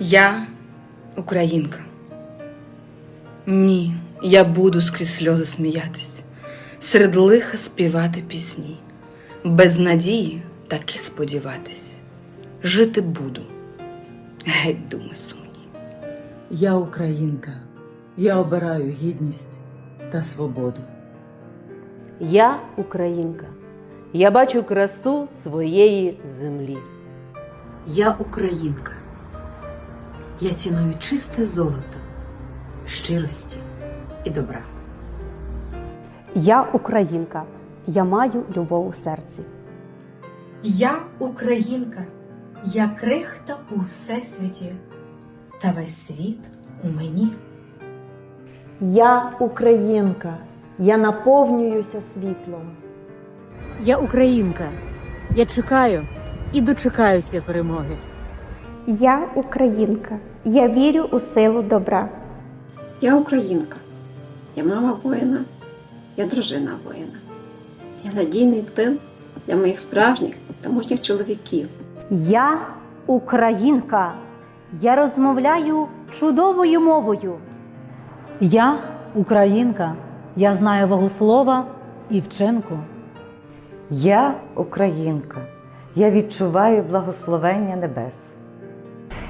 Я українка. Ні, я буду скрізь сльози сміятись, серед лиха співати пісні, без надії таки сподіватись. Жити буду, геть думи сумні. Я українка. Я обираю гідність та свободу. Я українка. Я бачу красу своєї землі. Я українка. Я ціную чисте золото, щирості і добра. Я українка. Я маю любов у серці. Я українка, я крихта у всесвіті, та весь світ у мені. Я українка, я наповнююся світлом. Я українка. Я чекаю і дочекаюся перемоги. Я українка. Я вірю у силу добра. Я українка, я мама воїна, я дружина воїна. Я надійний тил для моїх справжніх та мужніх чоловіків. Я українка. Я розмовляю чудовою мовою. Я українка. Я знаю вагу слова і вчинку. Я українка. Я відчуваю благословення небес.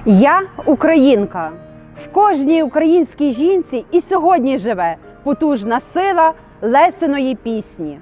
Я українка. В кожній українській жінці і сьогодні живе потужна сила Лесиної пісні.